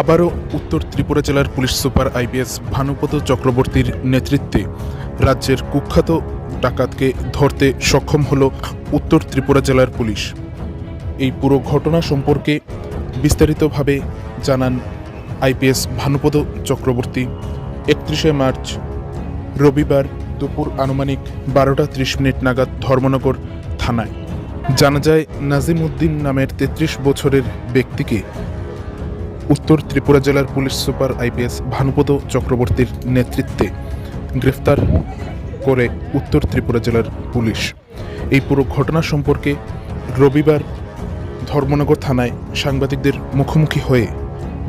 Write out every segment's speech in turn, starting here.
আবারও উত্তর ত্রিপুরা জেলার পুলিশ সুপার আইপিএস ভানুপদ চক্রবর্তীর নেতৃত্বে রাজ্যের কুখ্যাত ডাকাতকে ধরতে সক্ষম হল উত্তর ত্রিপুরা জেলার পুলিশ। এই পুরো ঘটনা সম্পর্কে বিস্তারিতভাবে জানান আইপিএস ভানুপদ চক্রবর্তী। একত্রিশে মার্চ, রবিবার দুপুর আনুমানিক বারোটা ত্রিশ মিনিট নাগাদ ধর্মনগর থানায়। জানা যায় নাজিম উদ্দিন নামের তেত্রিশ বছরের ব্যক্তিকে উত্তর ত্রিপুরা জেলার পুলিশ সুপার আইপিএস ভানুপদ চক্রবর্তীর নেতৃত্বে গ্রেফতার করে উত্তর ত্রিপুরা জেলার পুলিশ। এই পুরো ঘটনা সম্পর্কে রবিবার ধর্মনগর থানায় সাংবাদিকদের মুখোমুখি হয়ে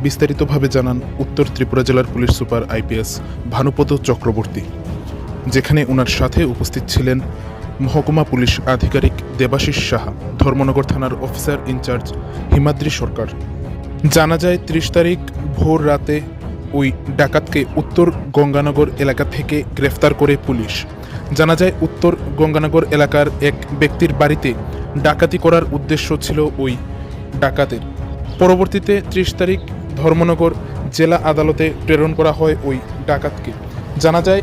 বিস্তারিতভাবে জানান উত্তর ত্রিপুরা জেলার police super IPS Bhanupada Chakraborty. যেখানে ওনার সাথে উপস্থিত ছিলেন মহকুমা পুলিশ আধিকারিক দেবাশিস সাহা, ধর্মনগর থানার অফিসার ইনচার্জ হিমাদ্রি সরকার। জানা যায়, ত্রিশ তারিখ ভোর রাতে ওই ডাকাতকে উত্তর গঙ্গানগর এলাকা থেকে গ্রেফতার করে পুলিশ। জানা যায়, উত্তর গঙ্গানগর এলাকার এক ব্যক্তির বাড়িতে ডাকাতি করার উদ্দেশ্য ছিল ওই ডাকাতের। পরবর্তীতে ত্রিশ তারিখ ধর্মনগর জেলা আদালতে প্রেরণ করা হয় ওই ডাকাতকে। জানা যায়,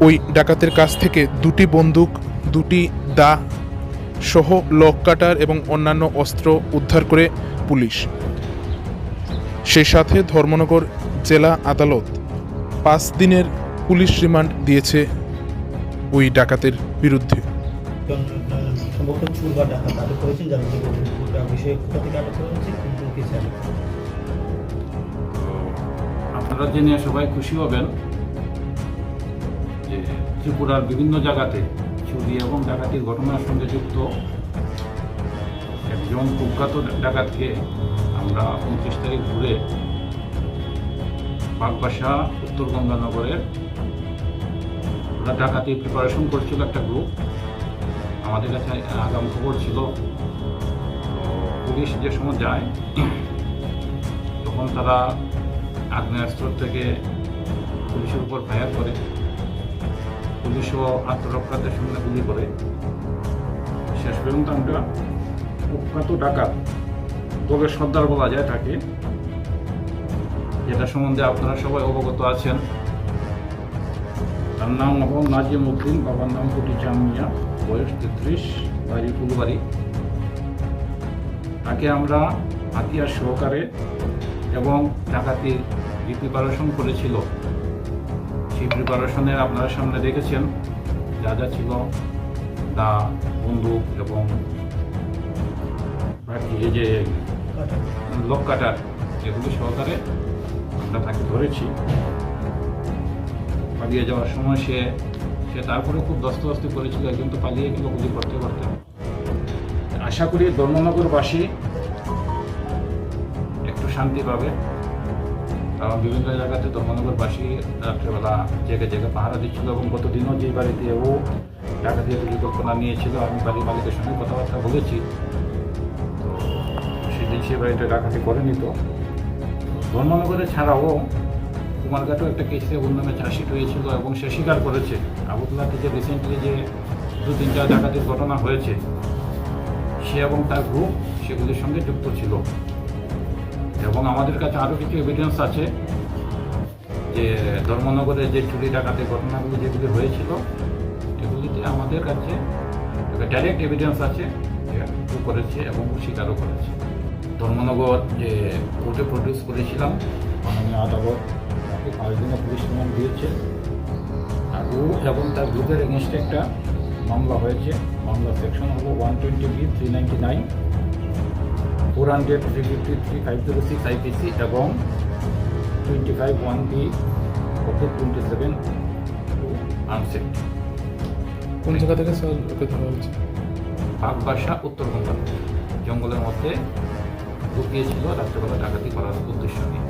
ওই ডাকাতের কাছ থেকে দুটি বন্দুক, দুটি দা সহ লক কাটার এবং অন্যান্য অস্ত্র উদ্ধার করে পুলিশ সেই সাথে ধর্মনগর জেলা আদালত পাঁচ দিনের পুলিশ রিমান্ড দিয়েছে ওই ডাকাতের বিরুদ্ধে সম্ভবত চুর বা ডাকাত আটক করেছেন যার মধ্যে গোটা বিষয়ে কোথা থেকে আটক করা হয়েছে কিন্তু কিছু আটক করা হয়েছে। আপনারা জেনে সবাই খুশি হবেন যে ত্রিপুরার বিভিন্ন জায়গাতে চুরি এবং ডাকাতির ঘটনার সঙ্গে যুক্ত একজন কুখ্যাত ডাকাতকে আমরা উনত্রিশ তারিখ ঘুরে বাগবাসা, উত্তর গঙ্গানগরের ওরা ডাকাতির প্রিপারেশন করছিল একটা গ্রুপ আমাদের কাছে আগাম খবর ছিল। পুলিশ যে সময় যায়, তখন তারা আগ্নেয়াস্ত্র থেকে পুলিশের উপর ফায়ার করে। পুলিশও আত্মরক্ষাদের সামনে গুলি করে। শেষ পর্যন্ত আমরা কুখ্যাত ডাকাত দলের সর্দার বলা যায় তাকে। যেটা সম্বন্ধে আপনারা সবাই অবগত আছেন। তার নাম মোহাম্মদ নাজিম উদ্দিন, বাবার নাম কুটি চামিয়া বয়স তেত্রিশ, বাড়ি ফুলবাড়ি। তাকে আমরা হাতিয়ার সহকারে এবং ডাকাতির যে প্রিপারেশন করেছিল। সেই প্রিপারেশনের আপনারা সামনে দেখেছেন, যা যা ছিল দা বন্দুক এবং এই যে। লোক কাটার এগুলি সহকারে আমরা তাকে ধরেছি পালিয়ে যাওয়ার সময় সে সে তারপরে খুব দস্তদস্তি করেছিল, একজন তো পালিয়ে গেল, গুলি করতে করতে আশা করি ধর্মনগরবাসী একটু শান্তি পাবে কারণ বিভিন্ন জায়গাতে ধর্মনগরবাসী রাত্রেবেলা জায়গায় জায়গায় পাহারা দিচ্ছিল এবং গত দিনও যে বাড়িতে ও ডাকাতির পরিকল্পনা নিয়েছিল, আমি বাড়ির মালিকের সঙ্গে কথাবার্তা বলেছি। তো সেদিন সে বাড়িটা ডাকাতি করেনি তো। ধর্মনগরে ছাড়াও কুমারঘাটেও একটা কেসে ওর নামে চার্জশিট হয়েছিল এবং সে স্বীকার করেছে। আগরতলাতে যে রিসেন্টলি যে দু তিনটা ডাকাতির ঘটনা হয়েছে, সে এবং তার গ্রুপ সেগুলির সঙ্গে যুক্ত ছিল। এবং আমাদের কাছে আরও কিছু এভিডেন্স আছে যে ধর্মনগরে যে চুরি ডাকাতের ঘটনাগুলি যেগুলি হয়েছিল, এগুলিতে আমাদের কাছে ডাইরেক্ট এভিডেন্স আছে করেছে এবং স্বীকারও করেছে। ধর্মনগর যে কোর্টে প্রডিউস করেছিলাম, মাননীয় আদালত তাকে পাঁচ দিনের পুলিশ রিমান্ড দিয়েছে। আর ও এবং তার গ্রুপের এগেনস্টে একটা মামলা হয়েছে। মামলা সেকশন হলো one twenty B three ninety nine four hundred three fifty three five zero six IPC এবং twenty five one B okay twenty seven আনসেট। কোন জায়গা থেকে স্যার ওকে ধরা হয়েছে? উত্তর উত্তরবঙ্গ জঙ্গলের মধ্যে ঢুকিয়েছিল রাত্রেবেলা ডাকাতি করার উদ্দেশ্য নিয়ে।